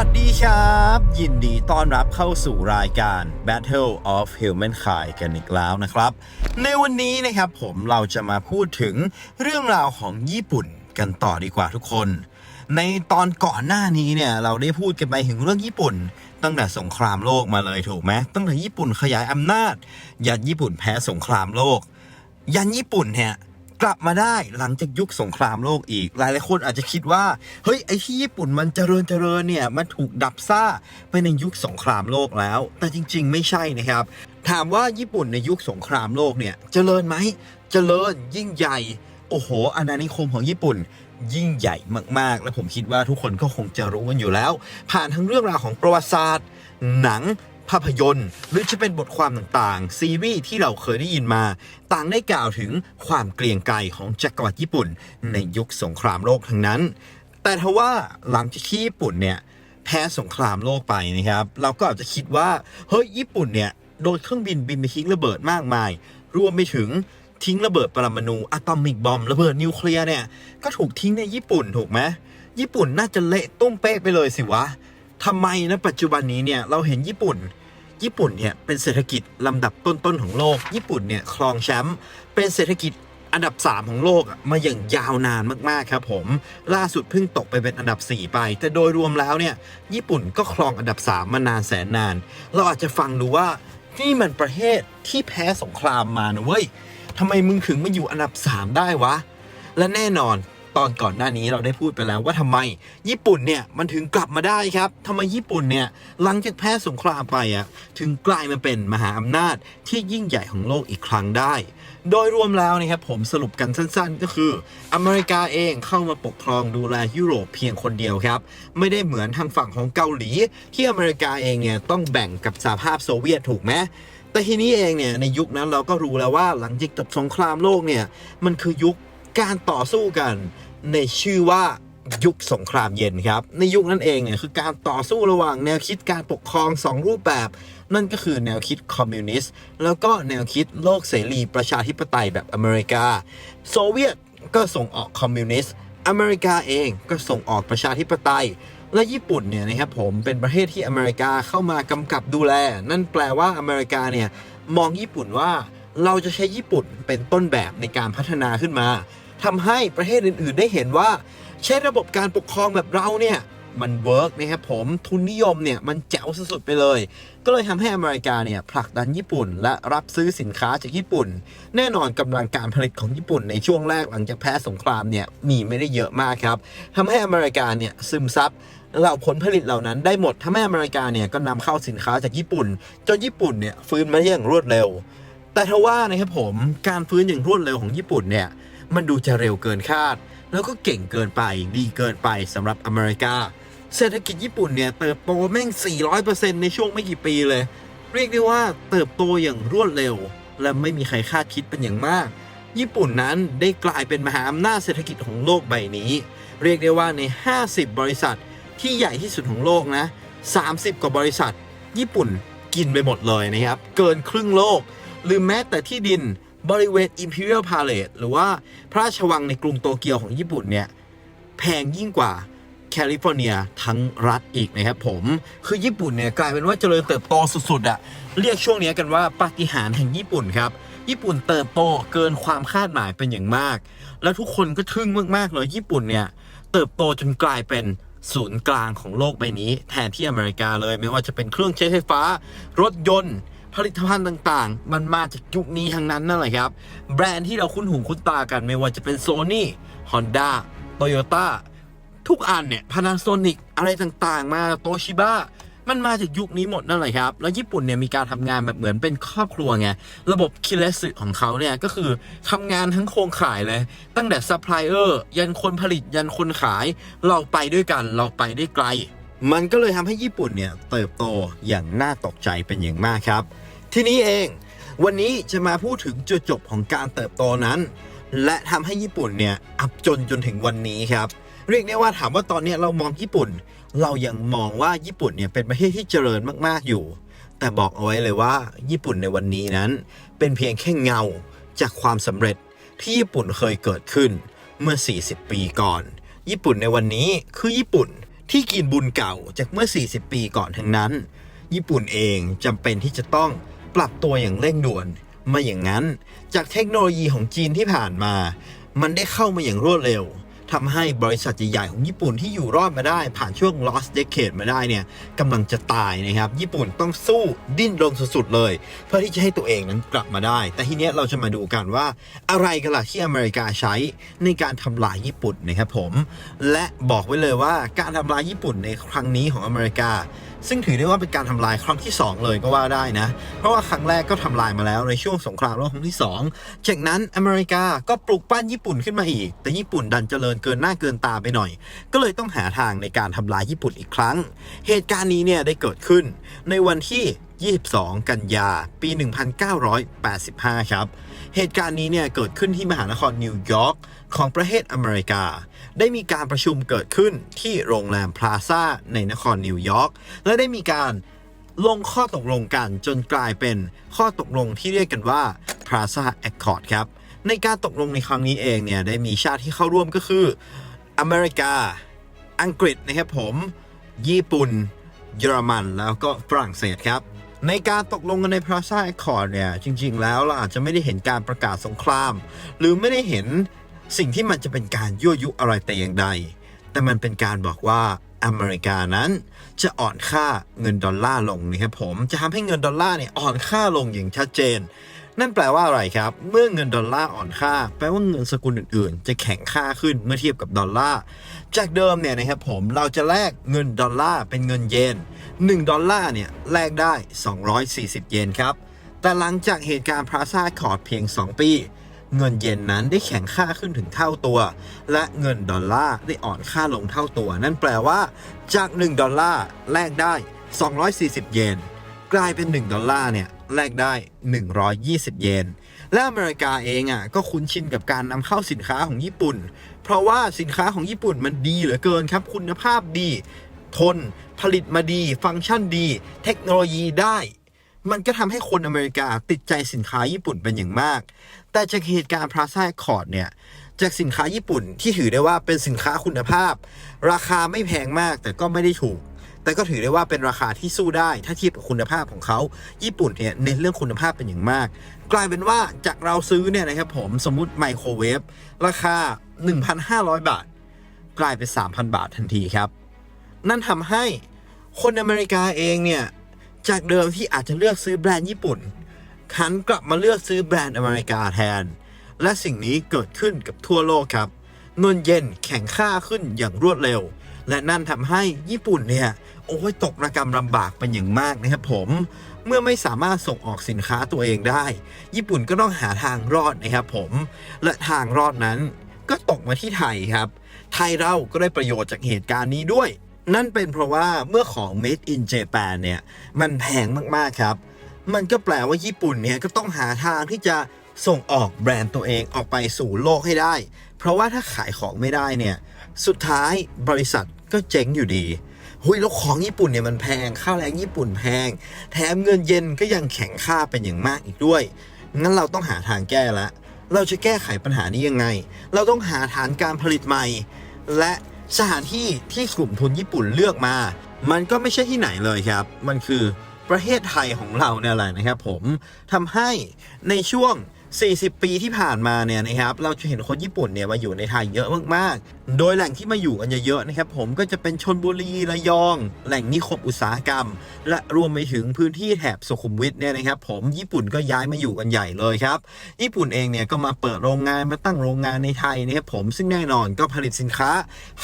วัสดีครับ ยินดีต้อนรับเข้าสู่รายการ Battle of Humankind กันอีกแล้วนะครับ ในวันนี้นะครับผมเราจะมาพูดถึงเรื่องราวของญี่ปุ่นกันต่อดีกว่าทุกคน ในตอนก่อนหน้านี้เนี่ยเราได้พูดกันไปถึงเรื่องญี่ปุ่น ตั้งแต่สงครามโลกมาเลยถูกไหมตั้งแต่ญี่ปุ่นขยายอำนาจ ยันญี่ปุ่นแพ้สงครามโลก ยันญี่ปุ่นเนี่ย กลับมาได้หลังจากยุคสงครามโลกอีก หลายหลายคนอาจจะคิดว่า เฮ้ย ไอ้ที่ญี่ปุ่นมันเจริญเจริญเนี่ย มันถูกดับซ่าไปในยุคสงครามโลกแล้ว แต่จริง ๆ ไม่ใช่นะครับ ถามว่าญี่ปุ่นในยุคสงครามโลกเนี่ย เจริญไหม เจริญยิ่งใหญ่ โอ้โหอาณานิคมของญี่ปุ่นยิ่งใหญ่มากๆ และผมคิดว่าทุกคนก็คงจะรู้กันอยู่แล้ว ผ่านทั้งเรื่องราวของประวัติศาสตร์ หนัง ภาพยนตร์ หรือจะเป็นบทความต่างๆ ซีรีส์ที่เราเคยได้ยินมา ต่างได้กล่าวถึงความเกรียงไกรของจักรวรรดิญี่ปุ่น ในยุคสงครามโลกทั้งนั้น แต่ทว่าหลังจากที่ญี่ปุ่นเนี่ยแพ้สงครามโลกไปนะครับ เราก็อาจจะคิดว่าเฮ้ยญี่ปุ่นเนี่ยโดนเครื่องบินบินไปทิ้งระเบิดมากมาย รวมไปถึงทิ้งระเบิดปรมาณูอะตอมิกบอมระเบิดนิวเคลียร์เนี่ยก็ถูกทิ้งในญี่ปุ่นถูกไหมญี่ปุ่นน่าจะเละตุ้มเป๊ะไปเลยสิวะทำไมนะปัจจุบันนี้เนี่ยเราเห็นญี่ปุ่น ญี่ปุ่นเนี่ยเป็นเศรษฐกิจลำดับต้นๆของโลก ญี่ปุ่นเนี่ยครองแชมป์เป็นเศรษฐกิจอันดับ 3 ของโลกอะมาอย่างยาวนานมากๆครับผม ล่าสุดเพิ่งตกไปเป็นอันดับ 4 ไป แต่โดยรวมแล้วเนี่ยญี่ปุ่นก็ครองอันดับ 3 มานานแสนนาน เราอาจจะฟังดูว่านี่มันประเทศที่แพ้สงครามมานะเว้ยทำไมมึงถึงมาอยู่อันดับ 3 ได้วะ และแน่นอน ตอนก่อนหน้านี้เราได้พูดไปแล้วว่าทำไม ญี่ปุ่นเนี่ยมันถึงกลับมาได้ครับทำไมญี่ปุ่นเนี่ยหลังจากแพ้สงครามไปอะถึงกลายมาเป็นมหาอำนาจที่ยิ่งใหญ่ของโลกอีกครั้งได้ โดยรวมแล้วนะครับผมสรุปกันสั้นๆ ก็คือ อเมริกาเองเข้ามาปกครองดูแลยุโรปเพียงคนเดียวครับ ไม่ได้เหมือนทางฝั่งของเกาหลี ที่อเมริกาเองเนี่ยต้องแบ่งกับสหภาพโซเวียตถูกไหมแต่ทีนี้เองเนี่ยในยุคนั้นเราก็รู้แล้วว่าหลังจากจบสงครามโลกเนี่ยมันคือยุคการต่อสู้กัน ในชื่อว่ายุคสงครามเย็นครับ ในยุคนั้นเองเนี่ยคือการต่อสู้ระหว่างแนวคิดการปกครอง 2 รูปแบบ นั่นก็คือแนวคิดคอมมิวนิสต์แล้วก็แนวคิดโลกเสรีประชาธิปไตยแบบอเมริกา โซเวียตก็ส่งออกคอมมิวนิสต์อเมริกาเองก็ส่งออกประชาธิปไตย และญี่ปุ่นเนี่ยนะครับผมเป็นประเทศที่อเมริกาเข้ามากำกับดูแล นั่นแปลว่าอเมริกาเนี่ยมองญี่ปุ่นว่าเราจะใช้ญี่ปุ่นเป็นต้นแบบในการพัฒนาขึ้นมา ทำให้ประเทศอื่นๆ ได้เห็นว่า ใช้ระบบการปกครองแบบเราเนี่ยมันเวิร์กนะครับผมทุนนิยมเนี่ยมันแจ๋วสุดๆไปเลย ก็เลยทำให้อเมริกาเนี่ยผลักดันญี่ปุ่น และรับซื้อสินค้าจากญี่ปุ่น แน่นอนกำลังการผลิตของญี่ปุ่นในช่วงแรกหลังจากแพ้สงครามเนี่ยมีไม่ได้เยอะมากครับทำให้อเมริกาเนี่ยซึมซับเหล่าผลผลิตเหล่านั้นได้หมดทำให้อเมริกาเนี่ยก็นำเข้าสินค้าจากญี่ปุ่น จนญี่ปุ่นเนี่ยฟื้นมาได้อย่างรวดเร็ว แต่ทว่านะครับผมการฟื้นอย่างรวดเร็วของญี่ปุ่นเนี่ย มันดูจะเร็วเกินคาด แล้วก็เก่งเกินไปดีเกินไปสำหรับอเมริกา เศรษฐกิจญี่ปุ่นเนี่ยเติบโตแม่ง 400%ในช่วงไม่กี่ปีเลย เรียกได้ว่าเติบโตอย่างรวดเร็ว และไม่มีใครคาดคิดเป็นอย่างมาก ญี่ปุ่นนั้นได้กลายเป็นมหาอำนาจเศรษฐกิจของโลกใบนี้ เรียกได้ว่าใน 50 บริษัทที่ใหญ่ที่สุดของโลกนะ 30 กว่าบริษัท ญี่ปุ่นกินไปหมดเลยนะครับ เกินครึ่งโลก หรือแม้แต่ที่ดิน บริเวณ Imperial Palace หรือว่าพระราชวังในกรุงโตเกียวของญี่ปุ่นเนี่ย แพงยิ่งกว่าแคลิฟอร์เนียทั้งรัฐอีกนะครับผม คือญี่ปุ่นเนี่ยกลายเป็นว่าเจริญเติบโตสุดๆอะเรียกช่วงนี้กันว่าปาฏิหาริย์แห่งญี่ปุ่นครับ ญี่ปุ่นเติบโตเกินความคาดหมายเป็นอย่างมาก แล้วทุกคนก็ทึ่งมากๆเลยญี่ปุ่นเนี่ยเติบโตจนกลายเป็นศูนย์กลางของโลกใบนี้ แทนที่อเมริกาเลยไม่ว่าจะเป็นเครื่องใช้ไฟฟ้า รถยนต์ ผลิตภัณฑ์ต่างๆ มันมาจากยุคนี้ทั้งนั้นนั่นแหละครับ แบรนด์ที่เราคุ้นหูคุ้นตากันไม่ว่าจะเป็น Sony Honda Toyota ทุกอันเนี่ย Panasonic อะไรต่างๆ มาโตชิบ a มันมาจากยุคนี้หมดนั่นแหละครับ แล้วญี่ปุ่นเนี่ยมีการทำงานแบบเหมือนเป็นครอบครัวไง ระบบคิเลสึของเขาเนี่ยก็คือทำงานทั้งโครงข่ายเลย ตั้งแต่ซัพพลายเออร์ยันคนผลิตยันคนขาย เราไปด้วยกันเราไปได้ไกล มันก็เลยทำให้ญี่ปุ่นเนี่ยเติบโตอย่างน่าตกใจเป็นอย่างมากครับ ที่นี้เอง วันนี้จะมาพูดถึงจุดจบของการเติบโตนั้น และทำให้ญี่ปุ่นเนี่ยอับจนจนถึงวันนี้ครับ เรียกได้ว่าถามว่าตอนนี้เรามองญี่ปุ่น เรายังมองว่าญี่ปุ่นเนี่ยเป็นประเทศที่เจริญมากๆอยู่ แต่บอกเอาไว้เลยว่า ญี่ปุ่นในวันนี้นั้น เป็นเพียงแค่เงาจากความสำเร็จที่ญี่ปุ่นเคยเกิดขึ้นเมื่อ 40 ปีก่อน ญี่ปุ่นในวันนี้คือญี่ปุ่นที่กินบุญเก่าจากเมื่อ 40 ปีก่อนทั้งนั้น ญี่ปุ่นเองจำเป็นที่จะต้อง ปรับตัวอย่างเร่งด่วนมาอย่างนั้น จากเทคโนโลยีของจีนที่ผ่านมา มันได้เข้ามาอย่างรวดเร็วทำให้บริษัทใหญ่ๆของญี่ปุ่นที่อยู่รอดมาได้ ผ่านช่วง lost decade มาได้เนี่ยกำลังจะตายนะครับ ญี่ปุ่นต้องสู้ดิ้นรนสุดๆเลย เพื่อที่จะให้ตัวเองนั้นกลับมาได้ แต่ทีเนี้ยเราจะมาดูกันว่า อะไรกันล่ะที่อเมริกาใช้ในการทำลายญี่ปุ่นนะครับผม และบอกไว้เลยว่าการทำลายญี่ปุ่นในครั้งนี้ของอเมริกา ซึ่งถือได้ว่าเป็นการทำลายครั้งที่ 2 เลยก็ว่าได้นะ เพราะว่าครั้งแรกก็ทำลายมาแล้วในช่วงสงครามโลกครั้งที่ 2 จากนั้นอเมริกาก็ปลุกปั้นญี่ปุ่นขึ้นมาอีก แต่ญี่ปุ่นดันเจริญเกินหน้าเกินตาไปหน่อย ก็เลยต้องหาทางในการทำลายญี่ปุ่นอีกครั้ง เหตุการณ์นี้เนี่ยได้เกิดขึ้น ในวันที่ 22 กันยา ปี 1985 ครับ เหตุการณ์นี้เนี่ยเกิดขึ้นที่มหานครนิวยอร์กของประเทศอเมริกา ได้มีการประชุมเกิดขึ้นที่โรงแรมพลาซ่าในนครนิวยอร์ก และได้มีการลงข้อตกลงกันจนกลายเป็นข้อตกลงที่เรียกกันว่า Plaza Accord ครับ ในการตกลงในครั้งนี้เองเนี่ยได้มีชาติที่เข้าร่วมก็คืออเมริกา อังกฤษนะครับผม ญี่ปุ่น เยอรมันแล้วก็ฝรั่งเศสครับ ในการตกลงกันใน Plaza Accord เนี่ย จริง ๆ แล้วเราอาจจะไม่ได้เห็นการประกาศสงคราม หรือไม่ได้เห็นสิ่งที่มันจะเป็นการยั่วยุอะไรแต่อย่างใด แต่มันเป็นการบอกว่าอเมริกานั้นจะอ่อนค่าเงินดอลลาร์ลงนะครับผม จะทำให้เงินดอลลาร์เนี่ยอ่อนค่าลงอย่างชัดเจน นั่นแปลว่าอะไรครับ เมื่อเงินดอลลาร์อ่อนค่า แปลว่าเงินสกุลอื่นๆ จะแข็งค่าขึ้นเมื่อเทียบกับดอลลาร์ จากเดิมเนี่ยนะครับผมเราจะแลกเงินดอลลาร์เป็นเงินเยน 1 ดอลลาร์เนี่ยแลกได้ 240 เยนครับ แต่หลังจากเหตุการณ์พราซาคอร์ดเพียง 2 ปี เงินเยนนั้นได้แข็งค่าขึ้นถึงเท่าตัว และเงินดอลลาร์ได้อ่อนค่าลงเท่าตัว นั่นแปลว่า จาก 1 ดอลลาร์แลกได้ 240 เยน กลายเป็น 1 ดอลลาร์เนี่ย แลกได้ 120 เยน และอเมริกาเองอะก็คุ้นชินกับการนำเข้าสินค้าของญี่ปุ่น เพราะว่าสินค้าของญี่ปุ่นมันดีเหลือเกินครับ คุณภาพดี ทน ผลิตมาดี ฟังก์ชันดี เทคโนโลยีได้ มันก็ทำให้คนอเมริกาติดใจสินค้าญี่ปุ่นเป็นอย่างมาก แต่จากเหตุการณ์พลาซ่าคอร์ดเนี่ยจากสินค้าญี่ปุ่นที่ถือได้ว่าเป็นสินค้าคุณภาพ ราคาไม่แพงมากแต่ก็ไม่ได้ถูก แต่ก็ถือได้ว่าเป็นราคาที่สู้ได้ ถ้าเทียบกับคุณภาพของเขา ญี่ปุ่นเนี่ยเน้นเรื่องคุณภาพเป็นอย่างมาก กลายเป็นว่าจากเราซื้อเนี่ยนะครับผมสมมุติไมโครเวฟราคา 1,500 บาท กลายเป็น 3,000 บาททันทีครับ นั่นทำให้คนอเมริกาเองเนี่ยจากเดิมที่อาจจะเลือกซื้อแบรนด์ญี่ปุ่นหันกลับมาเลือกซื้อแบรนด์อเมริกาแทน และสิ่งนี้เกิดขึ้นกับทั่วโลกครับเงินเย็นแข็งค่าขึ้นอย่างรวดเร็ว และนั่นทำให้ญี่ปุ่นเนี่ย โอ้ยตกระกรรมลำบากเป็นอย่างมากนะครับผมเมื่อไม่สามารถส่งออกสินค้าตัวเองได้ ญี่ปุ่นก็ต้องหาทางรอดนะครับผม และทางรอดนั้นก็ตกมาที่ไทยครับ ไทยเราก็ได้ประโยชน์จากเหตุการณ์นี้ด้วย นั่นเป็นเพราะว่าเมื่อของ made in Japan เนี่ย มันแพงมากๆครับ มันก็แปลว่าญี่ปุ่นเนี่ยก็ต้องหาทางที่จะส่งออกแบรนด์ตัวเองออกไปสู่โลกให้ได้ เพราะว่าถ้าขายของไม่ได้เนี่ย สุดท้ายบริษัทก็เจ๊งอยู่ดี หุยแล้วของญี่ปุ่นเนี่ยมันแพงค่าวแรงญี่ปุ่นแพง แถมเงินเยนก็ยังแข็งค่าเป็นอย่างมากอีกด้วย งั้นเราต้องหาทางแก้ละ เราจะแก้ไขปัญหานี้ยังไง เราต้องหาฐานการผลิตใหม่ และสถานที่ที่กลุ่มทุนญี่ปุ่นเลือกมา มันก็ไม่ใช่ที่ไหนเลยครับ มันคือประเทศไทยของเราเนี่ยแหละนะครับผมทำให้ในช่วง 40 ปีที่ผ่านมาเนี่ยนะครับเราจะเห็นคนญี่ปุ่นเนี่ยมาอยู่ในไทยเยอะมากๆ โดยแหล่งที่มาอยู่กันเยอะๆนะครับผมก็จะเป็นชนบุรีระยอง แหล่งนิคมอุตสาหกรรม และรวมไปถึงพื้นที่แถบสุขุมวิทเนี่ยนะครับผมญี่ปุ่นก็ย้ายมาอยู่กันใหญ่เลยครับญี่ปุ่นเองเนี่ยก็มาเปิดโรงงานมาตั้งโรงงานในไทยนะครับผมซึ่งแน่นอนก็ผลิตสินค้า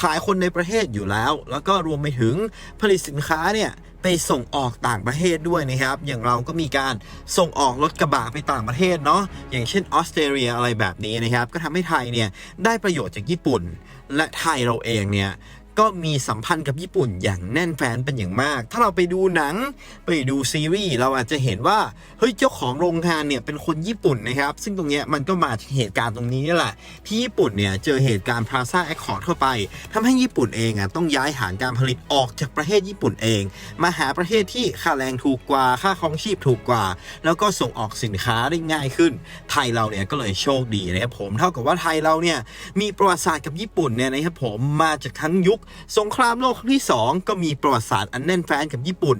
ขายคนในประเทศอยู่แล้ว แล้วก็รวมไปถึงผลิตสินค้าเนี่ย ไปส่งออกต่างประเทศด้วยนะครับ อย่างเราก็มีการส่งออกรถกระบะไปต่างประเทศเนาะอย่างเช่นออสเตรเลียอะไรแบบนี้นะครับ ก็ทำให้ไทยเนี่ยได้ประโยชน์จากญี่ปุ่น และไทยเราเองเนี่ย ก็มีสัมพันธ์กับญี่ปุ่นอย่างแน่นแฟนเป็นอย่างมาก ถ้าเราไปดูหนังไปดูซีรีส์เราอาจจะเห็นว่าเฮ้ยเจ้าของโรงงานเนี่ยเป็นคนญี่ปุ่นนะครับ ซึ่งตรงเนี้ยมันก็มาจากเหตุการณ์ตรงนี้นี่แหละ ที่ญี่ปุ่นเนี่ยเจอเหตุการณ์พาซาแอคคอร์ดเข้าไปทำให้ญี่ปุ่นเองอะต้องย้ายฐานการผลิตออกจากประเทศญี่ปุ่นเอง มาหาประเทศที่ค่าแรงถูกกว่าค่าครองชีพถูกกว่า แล้วก็ส่งออกสินค้าได้ง่ายขึ้น ไทยเราเนี่ยก็เลยโชคดีนะครับผมเท่ากับว่าไทยเราเนี่ยมีประวัติศาสตร์กับญี่ปุ่นเนี่ยนะครับผมมาจากทั้งยุคสงครามโลกครั้งที่ 2 ก็มีประวัติศาสตร์อันแน่นแฟ้นกับญี่ปุ่น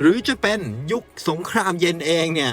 หรือจะเป็นยุคสงครามเย็นเองเนี่ย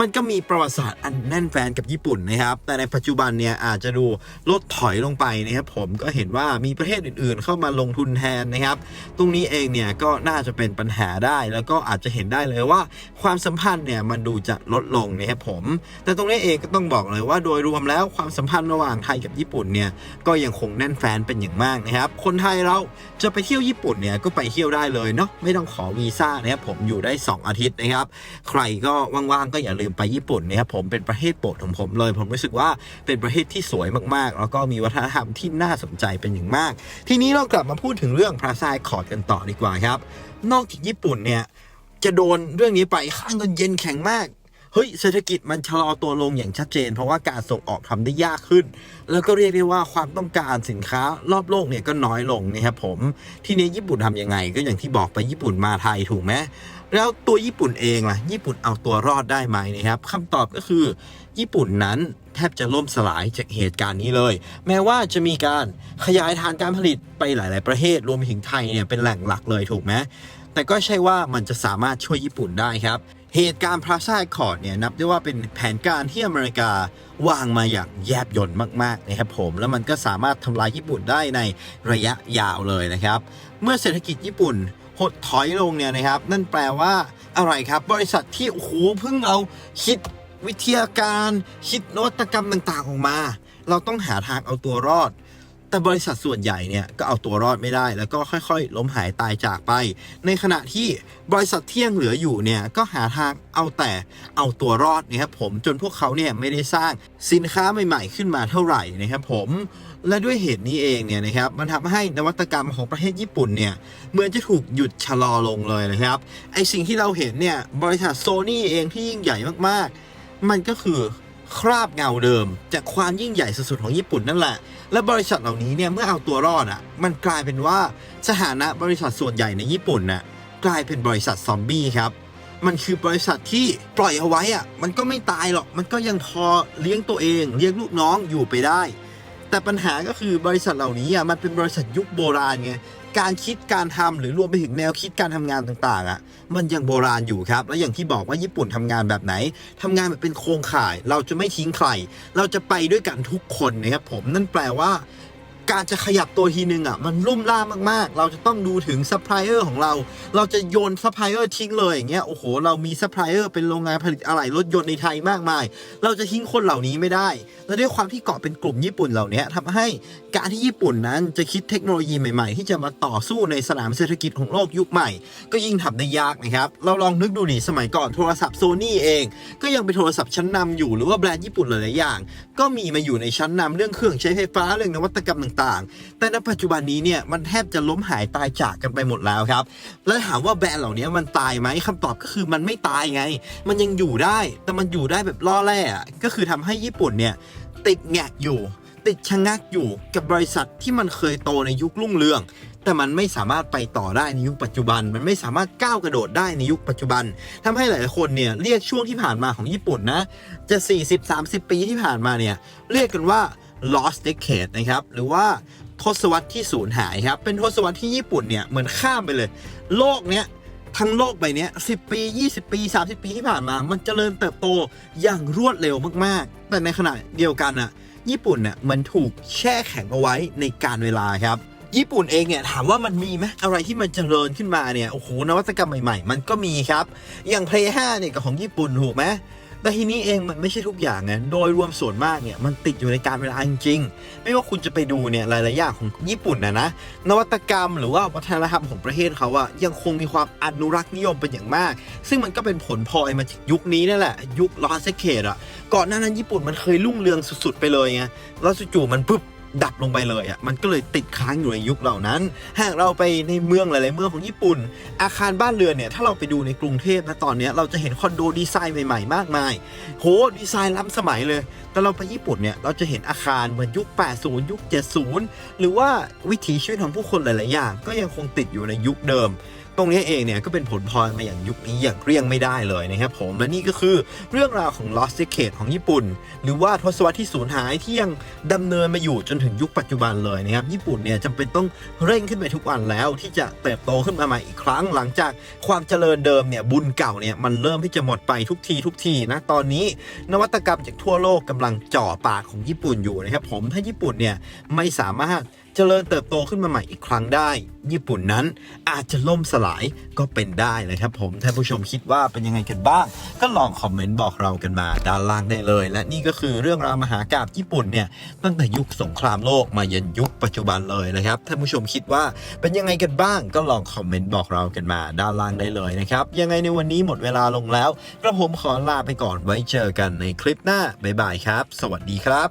มันก็มีประวัติศาสตร์อันแน่นแฟนกับญี่ปุ่นนะครับ แต่ในปัจจุบันเนี่ยอาจจะดูลดถอยลงไปนะครับผมก็เห็นว่ามีประเทศอื่นๆ เข้ามาลงทุนแทนนะครับ ตรงนี้เองเนี่ยก็น่าจะเป็นปัญหาได้ แล้วก็อาจจะเห็นได้เลยว่า ความสัมพันธ์เนี่ยมันดูจะลดลงนะครับผม แต่ตรงนี้เองก็ต้องบอกเลยว่าโดยรวมแล้วความสัมพันธ์ระหว่างไทยกับญี่ปุ่นเนี่ยก็ยังคงแน่นแฟนเป็นอย่างมากนะครับ คนไทยเราจะไปเที่ยวญี่ปุ่นเนี่ยก็ไปเที่ยวได้เลยเนาะไม่ต้องขอวีซ่านะครับผมอยู่ได้ 2 อาทิตย์นะครับ ใครก็ว่างๆก็อย่าลืมไปญี่ปุ่นนะครับผมเป็นประเทศโปรดของผมเลย ผมรู้สึกว่าเป็นประเทศที่สวยมากๆ แล้วก็มีวัฒนธรรมที่น่าสนใจเป็นอย่างมาก ทีนี้เรากลับมาพูดถึงเรื่องพระซายคอร์ดกันต่อดีกว่าครับ นอกจากญี่ปุ่นเนี่ยจะโดนเรื่องนี้ไปค่าเงินเย็นแข็งมากเฮ้ยเศรษฐกิจมันชะลอตัวลงอย่างชัดเจน เพราะว่าการส่งออกทำได้ยากขึ้น แล้วก็เรียกได้ว่าความต้องการสินค้ารอบโลกเนี่ยก็น้อยลงนะครับผม ทีนี้ญี่ปุ่นทำยังไงก็อย่างที่บอกไปญี่ปุ่นมาไทยถูกไหม แล้วตัวญี่ปุ่นเองล่ะ ญี่ปุ่นเอาตัวรอดได้ไหมนะครับคำตอบก็คือ ญี่ปุ่นนั้นแทบจะล่มสลายจากเหตุการณ์นี้เลย แม้ว่าจะมีการขยายฐานการผลิตไปหลาย ๆ ประเทศรวมถึงไทยเนี่ยเป็นแหล่งหลักเลยถูกไหมแต่ก็ใช่ว่ามันจะสามารถช่วยญี่ปุ่นได้ครับ เหตุการณ์พลาซ่าคอร์ดเนี่ยนับได้ว่าเป็นแผนการที่อเมริกาวางมาอย่างแยบยลมากๆนะครับผมแล้วมันก็สามารถทำลายญี่ปุ่นได้ในระยะยาวเลยนะครับ เมื่อเศรษฐกิจญี่ปุ่น หดถอยลงเนี่ยนะครับ นั่นแปลว่าอะไรครับ บริษัทที่โอ้โหเพิ่งเอาคิดวิทยาการคิดนวัตกรรมต่างๆออกมา เราต้องหาทางเอาตัวรอด แต่บริษัทส่วนใหญ่เนี่ยก็เอาตัวรอดไม่ได้ แล้วก็ค่อยๆ ล้มหายตายจากไป ในขณะที่บริษัทที่ยังเหลืออยู่เนี่ยก็หาทางเอาแต่เอาตัวรอดนะครับผมจนพวกเขาเนี่ยไม่ได้สร้างสินค้าใหม่ๆขึ้นมาเท่าไหร่นะครับผม และด้วยเหตุนี้เองเนี่ยนะครับมันทำให้นวัตกรรมของประเทศญี่ปุ่นเนี่ยเหมือนจะถูกหยุดชะลอลงเลยนะครับไอสิ่งที่เราเห็นเนี่ยบริษัทโซนี่เองที่ยิ่งใหญ่มากๆ มันก็คือคราบเงาเดิม จากความยิ่งใหญ่สุดๆของญี่ปุ่นนั่นแหละ และบริษัทเหล่านี้เนี่ยเมื่อเอาตัวรอดอะมันกลายเป็นว่าสถานะบริษัทส่วนใหญ่ในญี่ปุ่นน่ะกลายเป็นบริษัทซอมบี้ครับมันคือบริษัทที่ปล่อยเอาไว้อะมันก็ไม่ตายหรอก มันก็ยังพอเลี้ยงตัวเอง เลี้ยงลูกน้องอยู่ไปได้ แต่ปัญหาก็คือบริษัทเหล่านี้อะมันเป็นบริษัทยุคโบราณไงการคิดการทำหรือรวมไปถึงแนวคิดการทำงานต่างๆอะมันยังโบราณอยู่ครับ และอย่างที่บอกว่าญี่ปุ่นทำงานแบบไหนทำงานแบบเป็นโครงข่าย เราจะไม่ทิ้งใคร เราจะไปด้วยกันทุกคนนะครับผมนั่นแปลว่า การจะขยับตัวทีนึงอะมันลุ่มล่ามมากๆ เราจะต้องดูถึงซัพพลายเออร์ของเรา เราจะโยนซัพพลายเออร์ทิ้งเลยอย่างเงี้ยโอ้โห เรามีซัพพลายเออร์เป็นโรงงานผลิตอะไหล่รถยนต์ในไทยมากมาย เราจะทิ้งคนเหล่านี้ไม่ได้ และด้วยความที่เกาะเป็นกลุ่มญี่ปุ่นเหล่านี้ทำให้การที่ญี่ปุ่นนั้นจะคิดเทคโนโลยีใหม่ๆ ที่จะมาต่อสู้ในสนามเศรษฐกิจของโลกยุคใหม่ ก็ยิ่งทำได้ยากนะครับเราลองนึกดูดิสมัยก่อนโทรศัพท์โซนี่เอง ก็ยังเป็นโทรศัพท์ชั้นนำอยู่หรือว่าแบรนด์ญี่ปุ่นหลายๆอย่าง ก็มีมาอยู่ในชั้นนำเรื่องเครื่องใช้ไฟฟ้าเรื่องนวัตกรรมต่างๆ แต่ในปัจจุบันนี้เนี่ยมันแทบจะล้มหายตายจากกันไปหมดแล้วครับ แล้วถามว่าแบรนด์เหล่านี้มันตายไหมคำตอบก็คือมันไม่ตายไง มันยังอยู่ได้ แต่มันอยู่ได้แบบล่อแร่ก็คือทำให้ญี่ปุ่นเนี่ยติดแงกอยู่ ติดชะงักอยู่กับบริษัทที่มันเคยโตในยุครุ่งเรืองแต่มันไม่สามารถไปต่อได้ในยุคปัจจุบัน มันไม่สามารถก้าวกระโดดได้ในยุคปัจจุบันทำให้หลายคนเนี่ยเรียกช่วงที่ผ่านมาของญี่ปุ่นนะ จะ 40-30 ปีที่ผ่านมาเนี่ยเรียกกันว่า lost decade นะครับ หรือว่าทศวรรษที่สูญหายครับ เป็นทศวรรษที่ญี่ปุ่นเนี่ยเหมือนข้ามไปเลย โลกเนี้ยทั้งโลกใบเนี้ย10 ปี 20 ปี 30 ปีที่ผ่านมา มันเจริญเติบโตอย่างรวดเร็วมาก ๆ แต่ในขณะเดียวกันอะ ญี่ปุ่นเนี่ยมันถูกแช่แข็งเอาไว้ในการเวลาครับ ญี่ปุ่นเองเนี่ยถามว่ามันมีไหมอะไรที่มันเจริญขึ้นมาเนี่ย โอ้โห นวัตกรรมใหม่ ๆ มันก็มีครับ อย่าง Play 5เนี่ยกับของญี่ปุ่นถูกไหม แต่ทีนี้เองมันไม่ใช่ทุกอย่างไงโดยรวมส่วนมากเนี่ยมันติดอยู่ในการเวลาจริงๆไม่ว่าคุณจะไปดูเนี่ยหลายๆอย่างของญี่ปุ่นนะนะนวัตกรรมหรือว่าวัฒนธรรมของประเทศเขาอะยังคงมีความอนุรักษ์นิยมเป็นอย่างมาก ซึ่งมันก็เป็นผลพลอยมาจากยุคนี้นั่นแหละ ยุคลอสเซเคดอะก่อนหน้านั้นญี่ปุ่นมันเคยรุ่งเรืองสุดๆไปเลยไงแล้วจู่ๆมันปุ๊บ ดับลงไปเลยอะมันก็เลยติดค้างอยู่ในยุคเหล่านั้น หากเราไปในเมืองหลาย ๆ เมืองของญี่ปุ่น อาคารบ้านเรือนเนี่ยถ้าเราไปดูในกรุงเทพนะตอนนี้เราจะเห็นคอนโดดีไซน์ใหม่ ๆ มากมายโหดีไซน์ล้ำสมัยเลย แต่เราไปญี่ปุ่นเนี่ยเราจะเห็นอาคารเหมือนยุค 80 ยุค 70 หรือว่าวิถีชีวิตของผู้คนหลาย ๆ อย่าง ก็ยังคงติดอยู่ในยุคเดิม ตรงนี้เองเนี่ยก็เป็นผลพลอยมาอย่างยุคนี้อย่างเกลี้ยงไม่ได้เลยนะครับผมและนี่ก็คือเรื่องราวของ Lost Decade ของญี่ปุ่น หรือว่าทศวรรษที่สูญหายที่ยังดำเนินมาอยู่จนถึงยุคปัจจุบันเลยนะครับญี่ปุ่นเนี่ยจำเป็นต้องเร่งขึ้นไปทุกวันแล้วที่จะเติบโตขึ้นมาใหม่อีกครั้ง หลังจากความเจริญเดิมเนี่ยบุญเก่าเนี่ยมันเริ่มที่จะหมดไปทุกทีทุกทีนะตอนนี้ นวัตกรรมจากทั่วโลกกำลังจ่อปากของญี่ปุ่นอยู่นะครับผมถ้าญี่ปุ่นเนี่ยไม่สามารถ เจริญเติบโตขึ้นมาใหม่อีกครั้งได้ ญี่ปุ่นนั้นอาจจะล่มสลายก็เป็นได้นะครับผมท่านผู้ชมคิดว่าเป็นยังไงกันบ้าง ก็ลองคอมเมนต์บอกเรากันมาด้านล่างได้เลย และนี่ก็คือเรื่องราวมหากาบญี่ปุ่นเนี่ยตั้งแต่ยุคสงครามโลกมายันยุคปัจจุบันเลยนะครับท่านผู้ชมคิดว่าเป็นยังไงกันบ้าง ก็ลองคอมเมนต์บอกเรากันมาด้านล่างได้เลยนะครับยังไงในวันนี้หมดเวลาลงแล้วกระผมขอลาไปก่อนไว้เจอกันในคลิปหน้าบ๊ายบายครับ สวัสดีครับ